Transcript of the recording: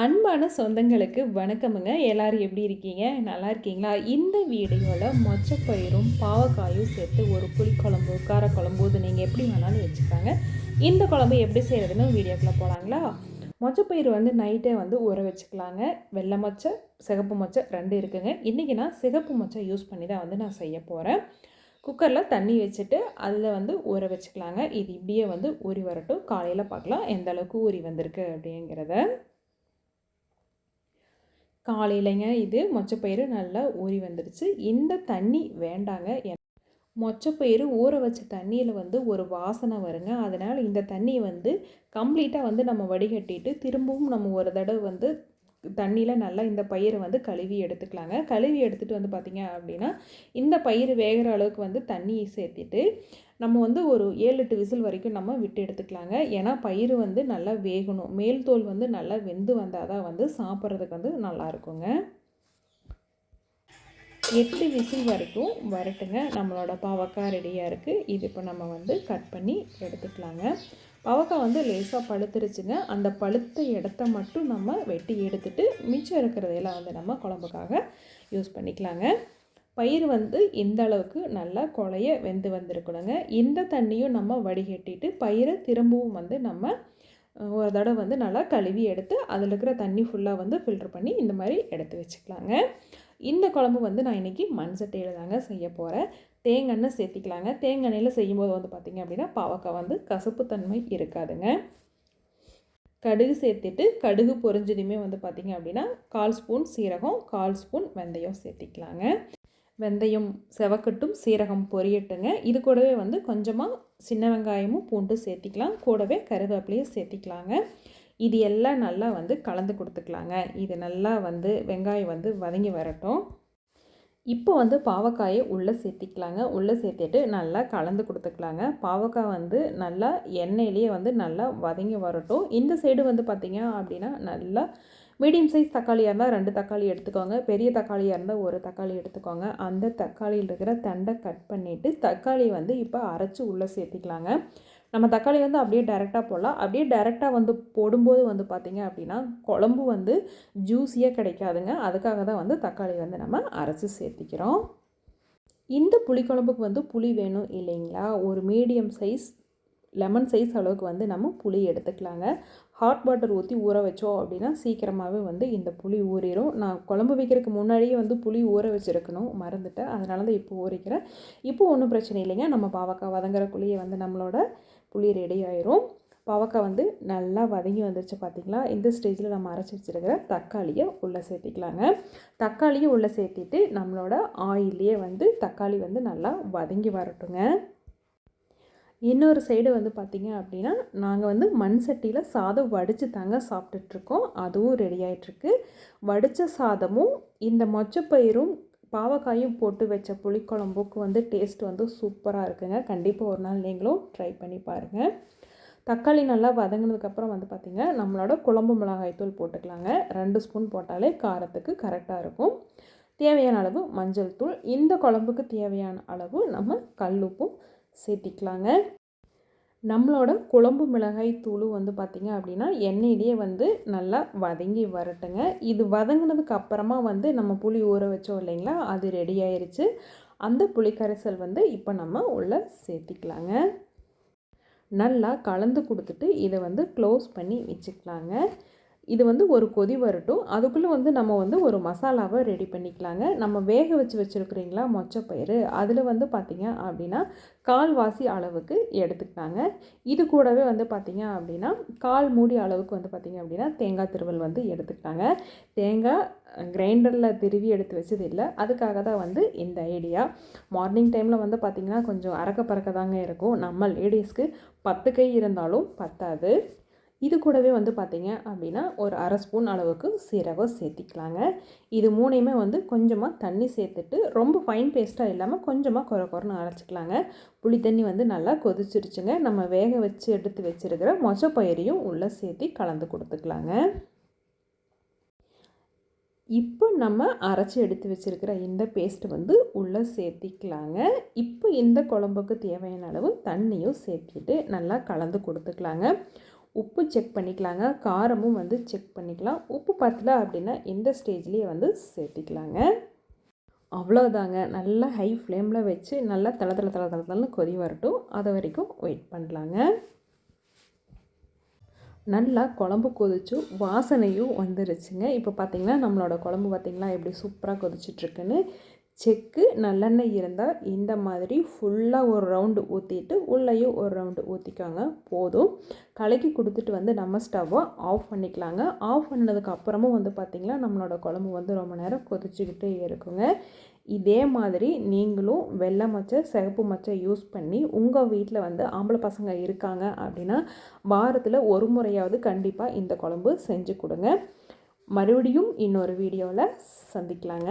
அன்பான சொந்தங்களுக்கு வணக்கமுங்க. எல்லாரும் எப்படி இருக்கீங்க? நல்லா இருக்கீங்களா? இந்த வீடியோவில் மொச்சப்பயிரும் பாவக்காயும் சேர்த்து ஒரு புளிக்குழம்பு காரக்குழம்பு இது நீங்கள் எப்படி வேணாலும் வச்சுக்காங்க. இந்த குழம்பு எப்படி செய்கிறதுன்னு வீடியோக்குள்ளே போகலாங்களா மொச்சப்பயிர் வந்து நைட்டே வந்து ஊற வச்சுக்கலாங்க. வெள்ளை மொச்சை சிகப்பு மொச்சை ரெண்டு இருக்குங்க. இன்றைக்கி நான் சிகப்பு மொச்சை யூஸ் பண்ணி தான் வந்து நான் செய்ய போகிறேன் குக்கரில் தண்ணி வச்சுட்டு அதில் வந்து ஊற வச்சுக்கலாங்க. இது இப்படியே வந்து ஊறி வரட்டும். காலையில் பார்க்கலாம் எந்த அளவுக்கு ஊறி வந்திருக்கு அப்படிங்கிறத. காலையிலங்க இது. மொச்சப்பயிறு நல்லா ஊறி வந்துடுச்சு. இந்த தண்ணி வேண்டாங்க. மொச்சப்பயிறு ஊற வச்ச தண்ணியில் வந்து ஒரு வாசனை வருங்க. அதனால் இந்த தண்ணியை வந்து கம்ப்ளீட்டாக வந்து நம்ம வடிகட்டிட்டு திரும்பவும் நம்ம ஒரு தடவை வந்து தண்ணியில் நல்லா இந்த பயிரை வந்து கழுவி எடுத்துக்கலாங்க. கழுவி எடுத்துகிட்டு வந்து பார்த்திங்க அப்படின்னா இந்த பயிர் வேகிற அளவுக்கு வந்து தண்ணியை சேர்த்துட்டு நம்ம வந்து ஒரு ஏழு எட்டு விசில் வரைக்கும் நம்ம விட்டு எடுத்துக்கலாங்க. ஏன்னா பயிர் வந்து நல்லா வேகணும். மேல் தோல் வந்து நல்லா வெந்து வந்தால் தான் வந்து சாப்பிட்றதுக்கு வந்து நல்லா இருக்குங்க. எட்டு விசில் வரைக்கும் வரட்டுங்க. நம்மளோட பாவக்காய் ரெடியாக இருக்குது இது இப்போ நம்ம வந்து கட் பண்ணி எடுத்துக்கலாங்க. பவக்காய் வந்து லேசாக பழுத்துருச்சுங்க. அந்த பழுத்த இடத்த மட்டும் நம்ம வெட்டி எடுத்துட்டு மிச்சம் இருக்கிறதையெல்லாம் வந்து நம்ம குழம்புக்காக யூஸ் பண்ணிக்கலாங்க. பயிர் வந்து இந்த அளவுக்கு நல்லா குழைய வெந்து வந்திருக்கணுங்க. இந்த தண்ணியும் நம்ம வடிகட்டிட்டு பயிரை திரும்பவும் வந்து நம்ம ஒரு தடவை வந்து நல்லா கழுவி எடுத்து அதில் இருக்கிற தண்ணி ஃபுல்லாக வந்து ஃபில்ட்ரு பண்ணி இந்த மாதிரி எடுத்து வச்சுக்கலாங்க. இந்த குழம்பு வந்து நான் இன்றைக்கி மண் சட்டையில் தாங்க செய்ய போகிறேன் தேங்காய் சேர்த்திக்கலாங்க. தேங்காய் செய்யும்போது வந்து பார்த்திங்க அப்படின்னா பாவக்காய் வந்து கசப்புத்தன்மை இருக்காதுங்க. கடுகு சேர்த்துட்டு கடுகு பொறிஞ்சதுமே வந்து பார்த்திங்க அப்படின்னா கால் ஸ்பூன் சீரகம் கால் ஸ்பூன் வெந்தயம் சேர்த்திக்கலாங்க. வெந்தயம் செவக்கட்டும் சீரகம் பொரியட்டுங்க. இது கூடவே வந்து கொஞ்சமாக சின்ன வெங்காயமும் பூண்டு சேர்த்திக்கலாம். கூடவே கருவேப்பிலையும் சேர்த்திக்கலாங்க. இது எல்லாம் நல்லா வந்து கலந்து கொடுத்துக்கலாங்க. இது நல்லா வந்து வெங்காயம் வந்து வதங்கி வரட்டும். இப்போ வந்து பாவக்காயை உள்ளே சேர்த்திக்கலாங்க. உள்ளே சேர்த்துட்டு நல்லா கலந்து கொடுத்துக்கலாங்க. பாவக்காய் வந்து நல்லா எண்ணெயிலேயே வந்து நல்லா வதங்கி வரட்டும். இந்த சைடு வந்து பார்த்திங்க அப்படின்னா நல்லா மீடியம் சைஸ் தக்காளியாக இருந்தால் ரெண்டு தக்காளி எடுத்துக்கோங்க. பெரிய தக்காளியாக இருந்தால் ஒரு தக்காளி எடுத்துக்கோங்க. அந்த தக்காளியில் இருக்கிற தண்டை கட் பண்ணிவிட்டு தக்காளி வந்து இப்போ அரைச்சி உள்ளே சேர்த்திக்கலாங்க. நம்ம தக்காளி வந்து அப்படியே டேரெக்டாக போடலாம். அப்படியே டேரெக்டாக வந்து போடும்போது வந்து பார்த்திங்க அப்படின்னா குழம்பு வந்து ஜூஸியாக கிடைக்காதுங்க. அதுக்காக தான் வந்து தக்காளி வந்து நம்ம அரைச்சி சேர்த்திக்கிறோம். இந்த புளிக்குழம்புக்கு வந்து புளி வேணும் இல்லைங்களா? ஒரு மீடியம் சைஸ் லெமன் சைஸ் அளவுக்கு வந்து நம்ம புளி எடுத்துக்கலாங்க. ஹாட் வாட்டர் ஊற்றி ஊற வச்சோம் அப்படின்னா சீக்கிரமாகவே வந்து இந்த புளி ஊறிடும் நான் குழம்பு வைக்கிறதுக்கு முன்னாடியே வந்து புளி ஊற வச்சுருக்கணும். மறந்துட்டேன். அதனால தான் இப்போ ஊறிக்கிறேன். இப்போ ஒன்றும் பிரச்சனை இல்லைங்க. நம்ம பாவக்காய் வதங்குறக்குள்ளேயே வந்து நம்மளோட புளி ரெடி ஆயிரும் பாவக்காய் வந்து நல்லா வதங்கி வந்துருச்சு பார்த்திங்களா இந்த ஸ்டேஜில் நம்ம அரைச்சி வச்சுருக்கிற தக்காளியை உள்ளே சேர்த்திக்கலாங்க. தக்காளியை உள்ளே சேர்த்திட்டு நம்மளோட ஆயிலே வந்து தக்காளி வந்து நல்லா வதங்கி வரட்டுங்க. இன்னொரு சைடு வந்து பார்த்திங்க அப்படின்னா நாங்கள் வந்து மண் சட்டியில் சாதம் வடித்து தாங்க சாப்பிட்டுட்ருக்கோம் அதுவும் ரெடி ஆகிட்டுருக்கு வடித்த சாதமும் இந்த மொச்சப்பயிரும் பாவக்காயும் போட்டு வச்ச புளிக்குழம்புக்கு வந்து டேஸ்ட் வந்து சூப்பராக இருக்குங்க. கண்டிப்பாக ஒரு நாள் நீங்களும் ட்ரை பண்ணி பாருங்கள் தக்காளி நல்லா வதங்கினதுக்கப்புறம் வந்து பார்த்திங்க நம்மளோட குழம்பு மிளகாய் தூள் போட்டுக்கலாங்க. ரெண்டு ஸ்பூன் போட்டாலே காரத்துக்கு கரெக்டாக இருக்கும். தேவையான அளவு மஞ்சள் தூள். இந்த குழம்புக்கு தேவையான அளவு நம்ம கல் உப்பும் சேர்த்திக்கலாங்க. நம்மளோட குழம்பு மிளகாய் தூள் வந்து பார்த்திங்க அப்படின்னா எண்ணெயிலேயே வந்து நல்லா வதங்கி வரட்டுங்க. இது வதங்கினதுக்கு அப்புறமா வந்து நம்ம புளி ஊற வச்சோம் இல்லைங்களா? அது ரெடி ஆயிடுச்சு அந்த புளிக்கரைசல் வந்து இப்போ நம்ம உள்ளே சேர்த்திக்கலாங்க. நல்லா கலந்து கொடுத்துட்டு இதை வந்து க்ளோஸ் பண்ணி வச்சுக்கலாங்க. இது வந்து ஒரு கொதி வரட்டும். அதுக்குள்ளே வந்து நம்ம வந்து ஒரு மசாலாவை ரெடி பண்ணிக்கலாங்க. நம்ம வேக வச்சு வச்சுருக்குறீங்களா? மொச்சப்பயிறு. அதில் வந்து பார்த்திங்க அப்படின்னா கால்வாசி அளவுக்கு எடுத்துக்கிட்டாங்க. இது கூடவே வந்து பார்த்திங்க அப்படின்னா கால் மூடி அளவுக்கு வந்து பார்த்திங்க அப்படின்னா தேங்காய் திருவல் வந்து எடுத்துக்கிட்டாங்க. தேங்காய் கிரைண்டரில் திருவி எடுத்து வச்சது இல்லை. அதுக்காக தான் வந்து இந்த ஐடியா மார்னிங் டைமில் வந்து பார்த்திங்கன்னா கொஞ்சம் அறக்க பறக்க தாங்க இருக்கும். நம்ம லேடிஸ்க்கு பத்து கை இருந்தாலும் பத்தாது. இது கூடவே வந்து பார்த்திங்க அப்படின்னா ஒரு அரை ஸ்பூன் அளவுக்கு சீரகம் சேர்த்திக்கலாங்க. இது மூணையுமே வந்து கொஞ்சமாக தண்ணி சேர்த்துட்டு ரொம்ப ஃபைன் பேஸ்ட்டாக இல்லாமல் கொஞ்சமாக குறை குறைன்னு அரைச்சிக்கலாங்க. புளி தண்ணி வந்து நல்லா கொதிச்சிருச்சுங்க. நம்ம வேக வச்சு எடுத்து வச்சுருக்கிற மொச்சப்பயிரையும் உள்ளே சேர்த்தி கலந்து கொடுத்துக்கலாங்க. இப்போ நம்ம அரைச்சி எடுத்து வச்சுருக்கிற இந்த பேஸ்ட் வந்து உள்ளே சேர்த்திக்கலாங்க. இப்போ இந்த குழம்புக்கு தேவையான அளவு தண்ணியும் சேர்த்திட்டு நல்லா கலந்து கொடுத்துக்கலாங்க. உப்பு செக் பண்ணிக்கலாங்க. காரமும் வந்து செக் பண்ணிக்கலாம். உப்பு பத்தல அப்படின்னா இந்த ஸ்டேஜ்லேயே வந்து சேர்த்திக்கலாங்க. அவ்வளோதாங்க நல்லா ஹை ஃப்ளேமில் வச்சு நல்லா தலை தலை தலை தலை தலை கொதி வரட்டும். அது வரைக்கும் வெயிட் பண்ணலாங்க. நல்லா குழம்பு கொதிச்சு வாசனையும் வந்துருச்சுங்க. இப்போ பார்த்திங்கன்னா நம்மளோட குழம்பு பார்த்திங்களா எப்படி சூப்பராக கொதிச்சிட்ருக்குன்னு செக்கு நல்லெண்ணெய் இருந்தால் இந்த மாதிரி ஃபுல்லாக ஒரு ரவுண்டு ஊற்றிட்டு உள்ளேயும் ஒரு ரவுண்டு ஊற்றிக்கோங்க போதும். கலக்கி கொடுத்துட்டு வந்து நம்ம ஸ்டவ்வை ஆஃப் பண்ணிக்கலாங்க. ஆஃப் பண்ணதுக்கு அப்புறமும் வந்து பார்த்திங்கன்னா நம்மளோட குழம்பு வந்து ரொம்ப நேரம் கொதிச்சுக்கிட்டே இருக்குங்க. இதே மாதிரி நீங்களும் வெள்ளை மச்சை சிகப்பு மச்சை யூஸ் பண்ணி உங்கள் வீட்டில் வந்து ஆம்பளை பசங்க இருக்காங்க அப்படின்னா வாரத்தில் ஒரு முறையாவது கண்டிப்பாக இந்த குழம்பு செஞ்சு கொடுங்க. மறுபடியும் இன்னொரு வீடியோவில் சந்திக்கலாங்க.